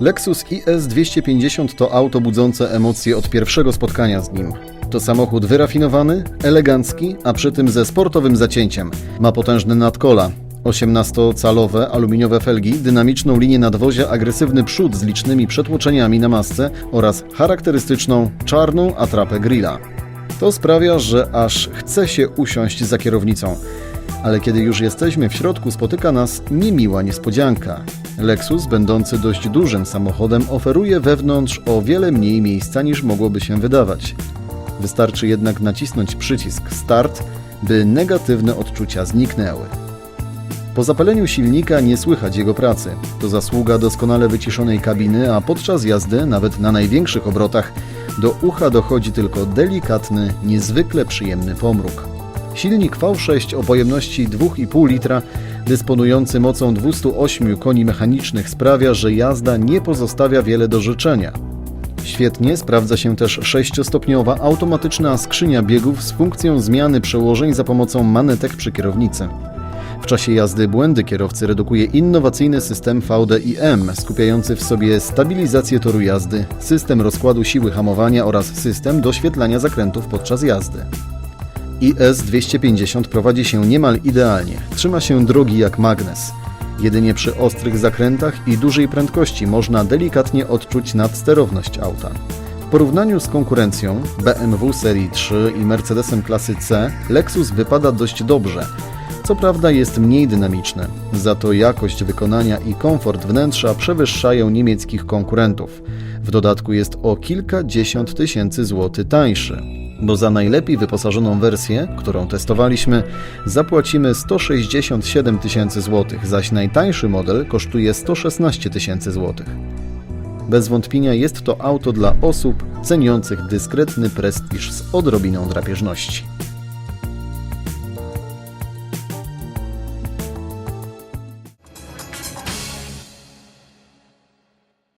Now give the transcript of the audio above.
Lexus IS 250 to auto budzące emocje od pierwszego spotkania z nim. To samochód wyrafinowany, elegancki, a przy tym ze sportowym zacięciem. Ma potężne nadkola, 18-calowe aluminiowe felgi, dynamiczną linię nadwozia, agresywny przód z licznymi przetłoczeniami na masce oraz charakterystyczną czarną atrapę grilla. To sprawia, że aż chce się usiąść za kierownicą. Ale kiedy już jesteśmy w środku, spotyka nas niemiła niespodzianka. Lexus, będący dość dużym samochodem, oferuje wewnątrz o wiele mniej miejsca niż mogłoby się wydawać. Wystarczy jednak nacisnąć przycisk Start, by negatywne odczucia zniknęły. Po zapaleniu silnika nie słychać jego pracy. To zasługa doskonale wyciszonej kabiny, a podczas jazdy, nawet na największych obrotach, do ucha dochodzi tylko delikatny, niezwykle przyjemny pomruk. Silnik V6 o pojemności 2,5 litra, dysponujący mocą 208 koni mechanicznych, sprawia, że jazda nie pozostawia wiele do życzenia. Świetnie sprawdza się też sześciostopniowa automatyczna skrzynia biegów z funkcją zmiany przełożeń za pomocą manetek przy kierownicy. W czasie jazdy błędy kierowcy redukuje innowacyjny system VDIM, skupiający w sobie stabilizację toru jazdy, system rozkładu siły hamowania oraz system doświetlania zakrętów podczas jazdy. IS 250 prowadzi się niemal idealnie, trzyma się drogi jak magnes. Jedynie przy ostrych zakrętach i dużej prędkości można delikatnie odczuć nadsterowność auta. W porównaniu z konkurencją BMW serii 3 i Mercedesem klasy C, Lexus wypada dość dobrze. Co prawda jest mniej dynamiczny, za to jakość wykonania i komfort wnętrza przewyższają niemieckich konkurentów. W dodatku jest o kilkadziesiąt tysięcy złotych tańszy, bo za najlepiej wyposażoną wersję, którą testowaliśmy, zapłacimy 167 tysięcy złotych, zaś najtańszy model kosztuje 116 tysięcy złotych. Bez wątpienia jest to auto dla osób ceniących dyskretny prestiż z odrobiną drapieżności.